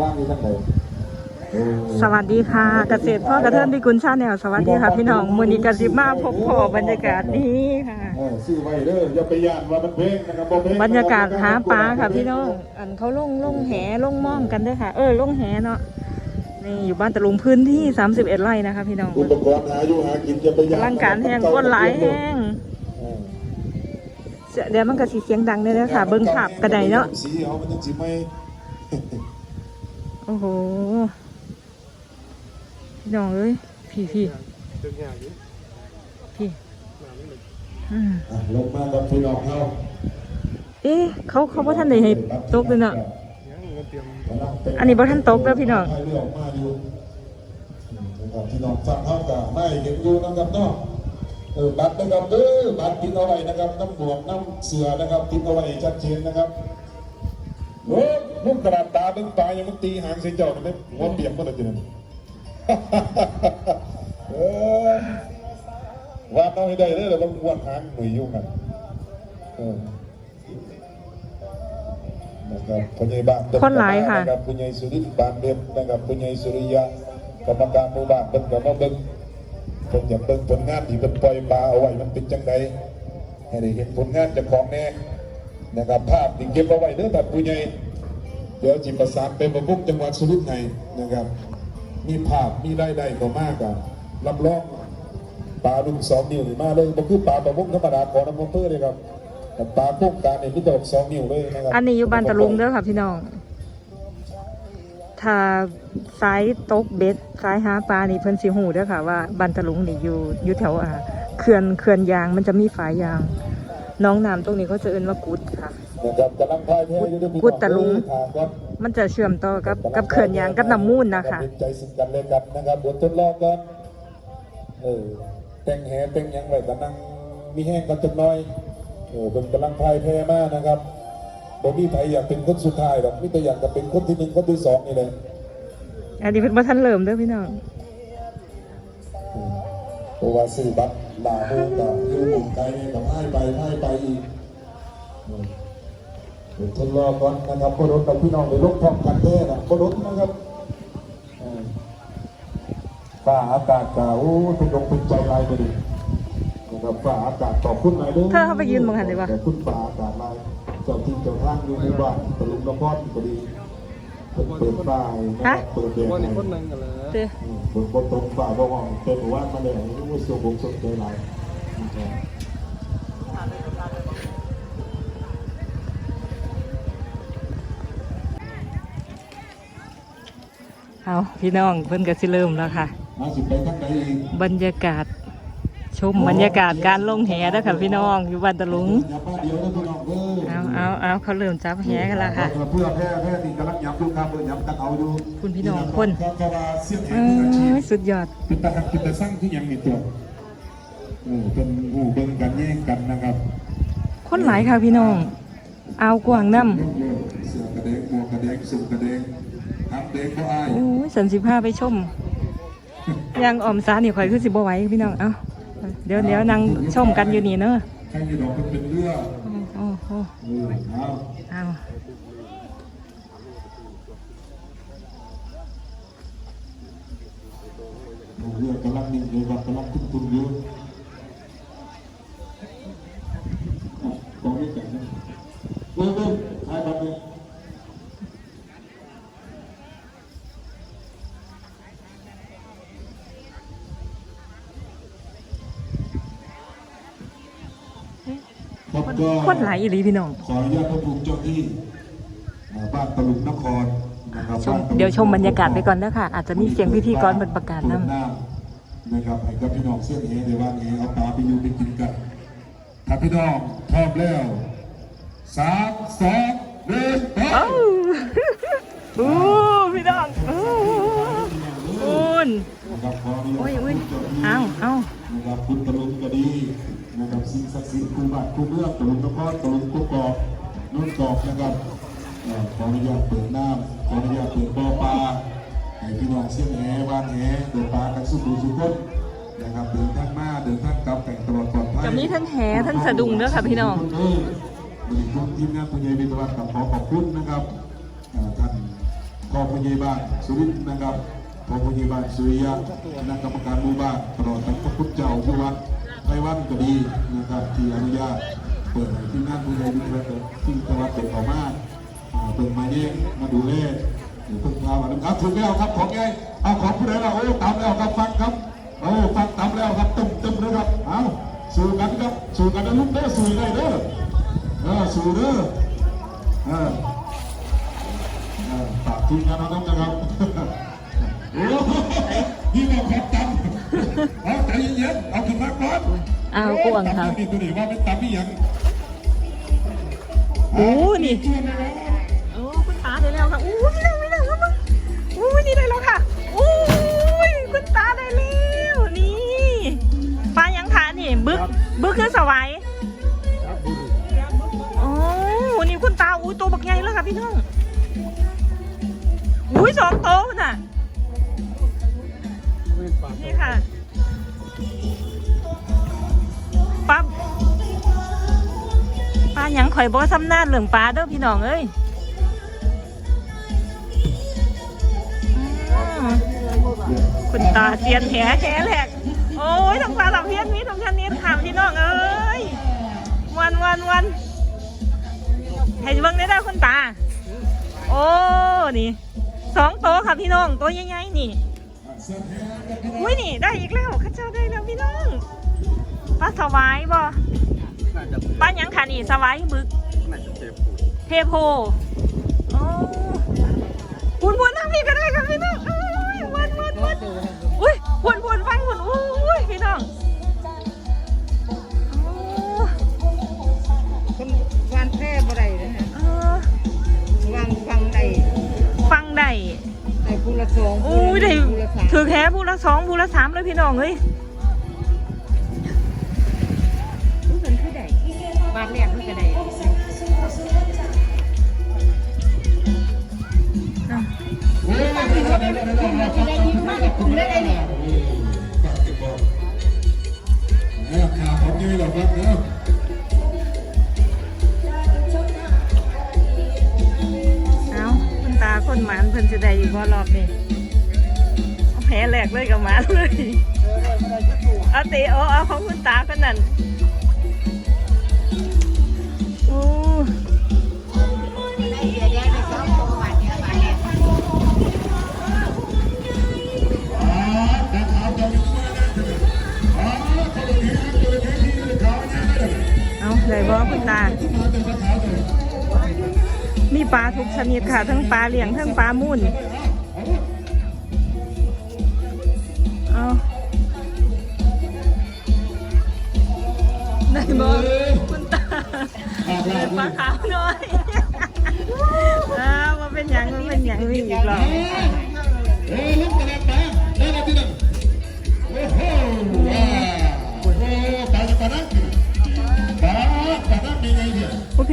ว่างอยู่ทั้งไหนเออสวัสดีค่ะ เกษตรพ่อกระเทินที่กุลชาแนลสวัสดีค่ะพี่น้องมือนี้กสิมาพบพอบรรยากาศนี้ค่ะเออซื้อไว้เด้ออย่าไปย่านว่ามันเพลงนะครับบ่เพลงบรรยากาศหาปลาค่ะพี่น้องอันเขาลงลงแหลงม่องกันด้วยค่ะ เออลงแหเนาะนี่อยู่บ้านตะลุงพื้นที่ 31 ไร่นะคะ พี่น้องอุปกรณ์หาอยู่หากินอย่าไปย่านร่างการแห้งก้นหลายแห้งเออเดี๋ยวมันก็สีเสียงดังเลยนะค่ะ เบิ้งภาพกระไดเนาะสีเอามันจังสิไม่โอ้โหพี่น้องเอ้ยพี่พี่พี่อืมอะลงมากับพี่น้องเฮาเอ๊ะเขาเขาว่าท่านไหนให้ตกเลยเนาะอันนี้บ่ทันตกเด้อพี่น้องให้เรื่องมาอยู่นะครับพี่น้องฟังเฮาก็ไม่เห็นอยู่นะครับเนาะเออบัตรนะครับเด้อบัตรติดเอาไว้นะครับน้ำหมวกน้ำเสือนะครับติดเอาไว้ชัดเจนนะครับโอ้ มุกกระดาษตาเบิ่งตายังมันตีหางใส่เจ้าเนี่ยหัวเปียกหมดเลยทีนั้นเออว่าต้องให้ได้เลยเราต้องวนหางหนุ่ยยุ่งกันเออนะครับผู้ใหญ่บ้านคนหลายค่ะนะครับผู้ใหญ่สุรินทร์บานเด็นะครับผู้ใหญ่สุริยะกรรมการหมู่บ้านเพิ่นก็มาเบิ่งเพิ่นอยากเบิ่งผลงานที่เพิ่นปล่อยปลาเอาไว้มันเป็นจังไดให้ได้เห็นผลงานเจากของแน่นะครับภาพที่เก็บเอาไว้เด้อท่านผู้ใหญ่ เดี๋ยวจิประสานไปประมุขจังหวัดสุรินทร์ให้นะครับ มีภาพมีรายได้ก็มากอะรับรองปลารุ่นสองนิ้วนี่มาเลยบ่คือปลาประมุขธรรมดาของน้ำมันเพื่อเลยครับปลาโครงการนี่คือตกสองนิ้วเลยนะครับอันนี้อยู่บ้านตะลุงเด้อค่ะพี่น้องถ้าสายตกเบ็ดสายหาปลานี่เพิ่นสิหูเด้อค่ะว่าบ้านตะลุงนี่อยู่อยู่แถวอ่าเขื่อนเขื่อนยางมันจะมีฝายยางน้องน้ำตรงนี้เขาจะเอิ้นว่ากุดค่ะ นะครับกำลังพายแพ้อยู่ด้วยพี่กุดตะลุง ทางครับ มันจะเชื่อมต่อกับกับเขื่อนยางกับน้ำมูลนะคะเป็นใจสิ่งกันเลยกันนะครับเดี๋ยวทดลองกันเออแต่งแหแต่งหยังไว้ก็นั่งมีแห้งกันจักหน่อยเออเป็นกำลังพายแพ้มากนะครับบ่มีใครอยากเป็นคนสุดท้ายหรอกมีแต่อยากจะเป็นคนที่หนึ่งคนที่สองนี่เลยอันนี้เป็นบ่ทันเริ่มเด้อพี่น้อง เพราะว่าซื้อบัตรลาโฮกับยูหมุนไกลเนี่ยกับให้ไปให้ไปอีกอืม เดี๋ยวทดลองก่อนนะครับก็รถกับพี่น้องไปลบพร้อมกันเด้นะก็รถนะครับอืมฟ้าอากาศก็โอ้เป็นดงเป็นใจลายไปดินะครับฟ้าอากาศขอบคุณหลายเด้อเธอเข้าไปยืนมองหันดีกว่าขอบคุณฟ้าอากาศลายเจ้าที่เจ้าทางอยู่ในบ้านตะลุงนครก็ดีเปิดเปิดป้ายนะครับเปิดแดงว่าให้นี่คนนั่งกันเลยเด้อฝนบนตกฝ่าบ่ห้องเป็นหัวมาเลยรู้ว่าสูบงสดใจหลาย เอาพี่น้องเพิ่นก็สิเริ่มแล้วค่ะมาสิไปทั้งไหนอีกบรรยากาศ ชมบรรยากาศการลงแหเด้อค่ะพี่น้องอยู่บ้านตะลุงอย่าป้าเดียวนะพี่น้องเด้อเอาเอาเอาเขาเริ่มจับแหกันแล้วค่ะเพื่อแพ้แพ้ที่กำลังยับดูครับเพื่อยับกันเอาอยู่คุณพี่น้องคนครับเพราะว่าเสียงแหเอ้งอาชีพยสุดยอดเป็นตาหักเป็นตาสร้างที่ยังมีตัวเออเป็นหูเบิ่งกันแย่งกันนะครับ คนหลายค่ะพี่น้อง เอากวางน้เสือกระเดงหมวกกระเดงสุ่มกระเดง ทำเดงก็อายำโอ้ยสันสิพาไปชมยังอ่อมสานี่ข่อยคือสิบ่ไหวพี่น้อง เอาเดี๋ยวเดี๋ยวนั่งชมกันอยู่นี่เนอะใครมีดอกเป็นเป็นเรือโอ้โหเออเอาเอาเรือกำลังนิ่งเลยว่ากำลังคุ้นคุ้นอยู่อะกองนี้กันนะเริ่มเริ่มถ่ายบัตรเลย ครับก็คนหลายอีหลีพี่น้อง ขออนุญาตพระภูมิเจ้าที่อ่าบ้านตะลุงนครนะครับชมบ้านตะลุงเดี๋ยวชมบรรยากาศไปก่อนนะค่ะ อาจจะมีเสียงพิธีกรเปิดประกาศเปินำดน้ำนะครับให้กับพี่น้องเส้นเฮเดี๋ยวว่าเฮเอาปลาไปอยู่ไปกินกันถ้าพี่น้องพร้อมแล้วสามสองหนึ่งไป โอ้ยโอ้ยเจ้าที่เอาเอานะครับคุณตะลุงก็ดีนะครับสิ่งศักดิ์สิทธิ์คู่บ้านคู่เมืองตะลุงนครตะลุงกุ๊กกอกนุ่นกอกนะครับเอ่อขออนุญาตเปิดน้ำขออนุญาตเปิดบ่อปลาให้พี่น้องเส้นแหวานแหเดินปลากันสุขุสุขคนนะครับเดินทางมาเดินทางกลับแต่งตลอดปลอดภัยกับนี้ทั้งแหทั้งสะดุ้งเด้อค่ะพี่น้องเออวันนี้ทุกทีมงานผู้ใหญ่วิทยาวัฒน์กับขอขอบคุณนะครับเอ่อท่านกองพยาบาลสุรินทร์นะครับ กองพยาบาลสุริยะคณะกรรมการหมู่บ้านตลอดทั้งพระพุทธเจ้าผู้วัดไต้หวันก็ดีนะครับที่อนุญาตเปิดให้ที่นั่นผู้ใดที่ประเสริฐที่จังหวัดเป็นเขามากเป็นมาเย่มาดูแลหรือเพิ่งพามาดูครับถึงแล้วครับของไงเอาของผู้ใดเราโอ้ตามแล้วครับฟังครับโอ้ฟังตามแล้วครับตึมตึมเลยครับเอาสู้กันครับสู้กันนะลูกเด้อสู้ได้เด้อเออสู้เด้อเออเอ่อฝากทีมงานน้องๆนะครับ นี่เราแพ้ตำเอาใจเย็นๆเอาขึ้นมาก่อนอ้าวกวางค่ะตำนี่ตัวนี้ว่าเป็นตำนี่ยังโอ้นี่ช่วยนะครับโอ้คุณตาได้แล้วค่ะอู้ไม่ได้ไม่ได้แล้วมั้งอู้นี่ได้แล้วค่ะอู้ยคุณตาได้แล้วนี่ปลายังคะนี่บึกบึกคือสวายโอ้นี่คุณตาอู้ตัวบักใหญ่แล้วค่ะพี่น้องอุ้ยสองโตว ข่อยบ่ซ้ำหน้าเหลืองปลาเด้อพี่น้องเอ้ยคุณตาเสียนแหแหแหลกโอ้ยทั้งปลาตะเพี้ยนมีทั้งชนิดถามพี่น้องเอ้ยวันวันวันให้เบิ่งได้ได้คุณตา โอ้นี่สองโตค่ะพี่น้องตัวใหญ่ๆนี่อุ้ยนี่ได้อีกแล้วข้าเจ้าได้แล้วพี่น้องปลาสวายบ่ ปลาหยังค่ะนี่สวายบึกเทโพโอ้วนวนทางนี้ก็ได้ครับพี่น้องเอ้ยวนวนวนอุ้ยวนวนฟังวนอุ้ยพี่น้องโอ้คนวานแพร่บ่ได้นะฮะเออวางฟังได้ฟังได้ได้ผู้ละสองอุ้ยได้ผู้ละสามถือแค่ผู้ละสองผู้ละสามเลยพี่น้องเฮ้ยาทแรกเพิ่นก็ได้อะโอ้ยได้ได้ได้ได้ได้ได้ได้ที่ได้ยินมากกับคุณได้ได้เนี่ยฝากเก็บก่อนเออข่าวขอยืนหรอกครับเนาะเอาคุณตาคนหมานเพิ่นจะได้อีกว่ารอบนี้แผลแหลกเลยกับหมานเลย เอาตีเอเอาของคุณตาคนนั้น เลยบ่คุณตา มีปลาทุกชนิดค่ะ ทั้งปลาเลี้ยงทั้งปลามุ่น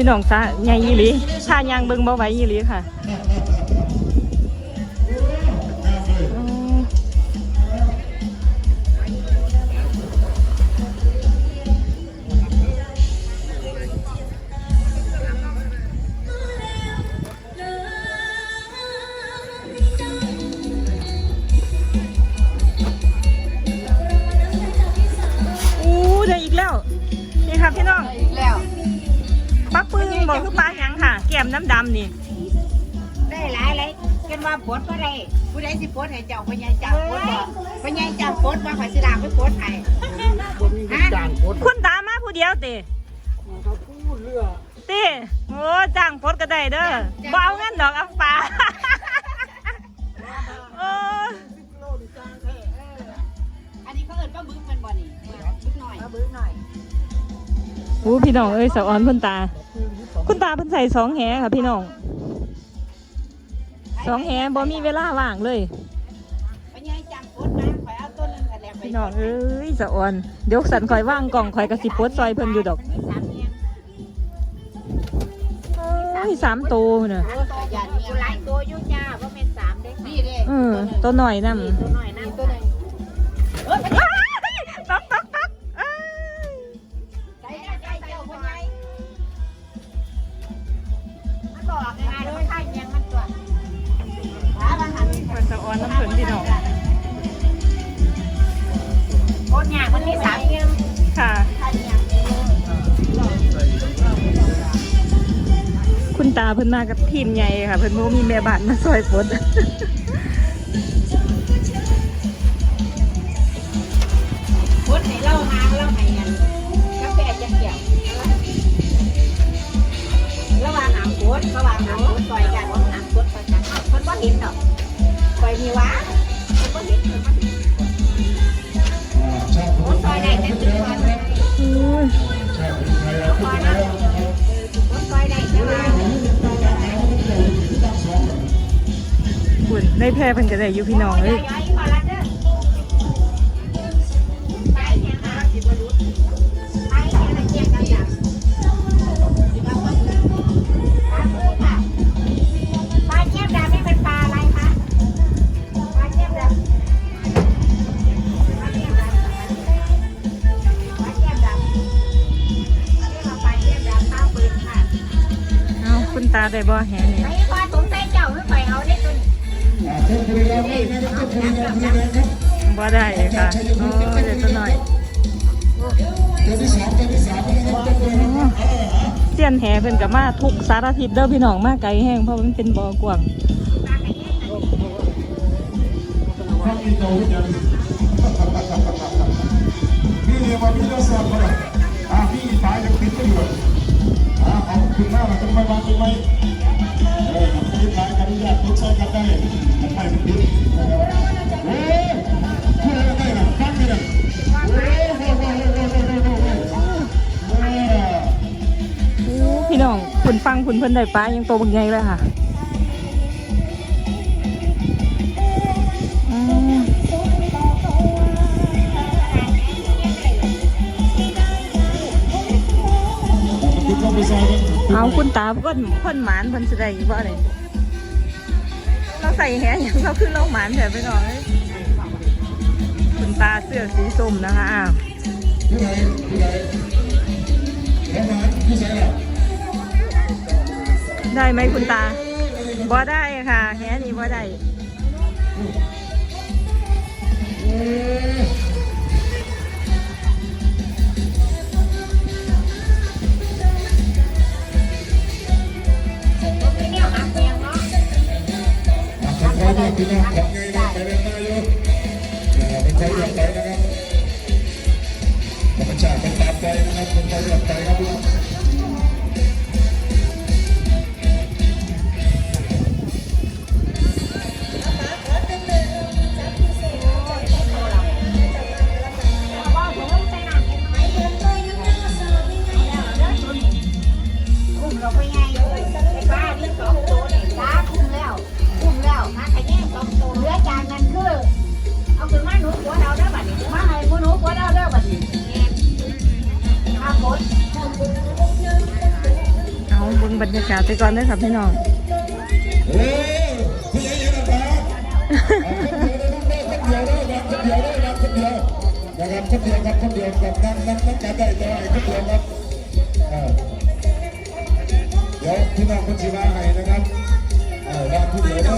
นี่ยผู้พี่น้องซะใหญ่ยี่หลีชายางเบิ่งบ่ไหวยี่หลีค่ะ ผู้ใดสิปวดให้เจ้าพญายจังปวดบ่พญายจังปวดว่าข่อยสิลากไปปวดให้ฮะคุณตามมาผู้เดียวติติโอ้จ้างพดก็ได้เด้อบ่เอาเงินดอกเอาปลาโอ้อันนี้เขาเอิ้นว่าบึ้งมันบ่นี่บึ้งหน่อยบึ้งหน่อยโหพี่น้องเอ้ยสะออนคุณตา คุณตาเพิ่นใส่สองแหค่ะพี่น้อง สองแหบ่มีเวลาว่างเลยพญายจังปวดมาข่อยเอาต้นนึงกันแล้วไปพี่น้องเอ้ยสะออนเดี๋ยวสันคอยว่างกล่องคอยกระสิปดซอยเพิ่นอยู่ดอกสามเนียงโอ้ยสามโตน่ะโอ้ขยันเนี่ยหลายตัวอยู่จ้าว่าเป็นสามเด้นี่เด้เออตัวหน่อยนำนี่ตัวหน่อยนะตัวหนึ่ง พี่น้องโคตรยากคนที่สามเนี่ยค่ะ คุณตาเพิ่นมากับทีมใหญ่ค่ะ เพิ่นโมมีแม่บ้านมาซอยฝนโคตรให้เล่ามาเล่าให้เงินกาแฟจะเกี่ยวระหว่างหามโคตรระหว่างหามโคตรซอยกันหามโคตรซอยกันคนก็เห็นดอกคอ วะคนก็เห็นคนก็เห็นชอบโคตรซอยได้แต่ตื่นก่อนเลยอุ้ยชอบใคนแล้วโคตรซอยได้แต่ว่าคุณในแพร่เพิ่นก็ได้อยู่พี่น้องเอ้ย ได้บ่แหนี่ไปพอสงสัยเจ้าไปเอาได้ตัวนี้บ่ได้ค่ะโอ้เดี๋ยวตัวหน่อยเสียนแหเพิ่นก็มาทุกสารทิศเด้อพี่น้องมาไกลแห้งเพราะมันเป็นบ่อกว้างข้างอีโต้ยังนี่เรียกว่าพี่เราสอบมาแล้วอ่าพี่ตายยังติดอยู่อ่าเอา ขึ้นหน้ามาขึ้นไปวางไปไหมเออคิดหลายกันยากทุกใช้กันได้มันไม่เป็นติดเฮ้ยช่วยกันได้นะฟังนี่นะเฮ้ยเฮ้ยเฮ้ยเฮ้ยเฮ้ยเฮ้ยเฮ้ยโอ้พี่น้องคุณฟังคุณเพิ่นได้ป้ายังโตบักใหญ่เลยค่ะ เอาคุณตาพ่นเพิ่นหมานพิ่นสด้อีกบ่เนี่ยเราใส่แฮอย่างเราขึ้นเราหมานแถมไปหน่อยคุณตาเสื้อสีส้มนะคะอ้าวได้ไหมคุณตาบ่ได้ค่ะแหนี่บ่ได้ ไปก่อนด้อค่ะพี่น้องเฮ้ยผู้ใหญ่ยังนะครับคนเดียวได้คนเดียวได้คนเดียวได้นะครับคนเดียวครับคนเดียวกับนั่งนั่งนั่งกันได้แต่ไอ้คนเดียวครับเดี๋ยวพี่น้องคนชีวาให้นะครับว่าผู้เดียวเด้อ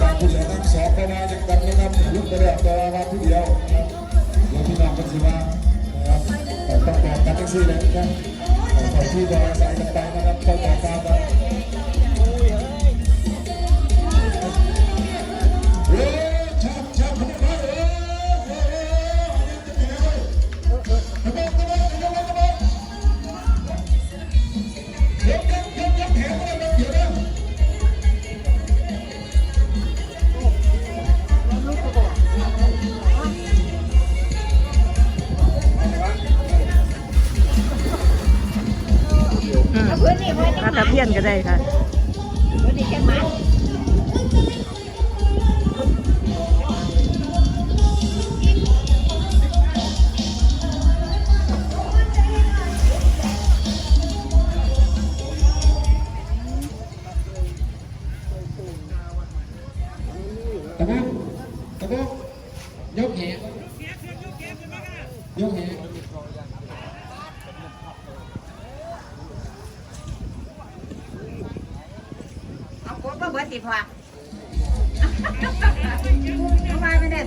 บางผู้ใหญ่ทั้งสองก็มาจากกันนะครับลุกไปแล้วตัวมาผู้เดียวเดี๋ยวพี่น้องกันสิมานะครับต้องบอกกันทั้งสี่เลยนะครับ ขอที่บริษัทกันไปนะครับต้องบอกกัน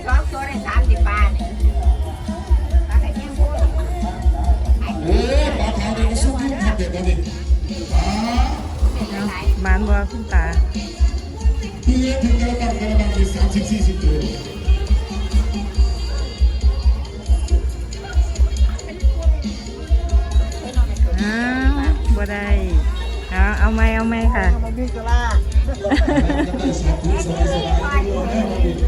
สองตัวได้สามสิบบาทเนี่ยปลาไข่แห้งพูดเออปลาขาวเด็กสู้ยุ่งครับเด็กคนนี้หมานบ่คุณตาเพื่อถึงกระบังกระบังมีสามสิบสี่สิบตัวอ้าวบ่ได้เอาเอาไหมเอาไหมค่ะ มันมีกระลา ได้สามถุงสบายสบายตัวแน่นอนดิกระลาเล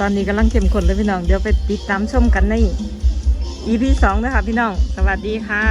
ตอนนี้กำลังเข้มข้นเลยพี่น้อง เดี๋ยวไปติดตามชมกันใน EP สองนะคะพี่น้อง สวัสดีค่ะ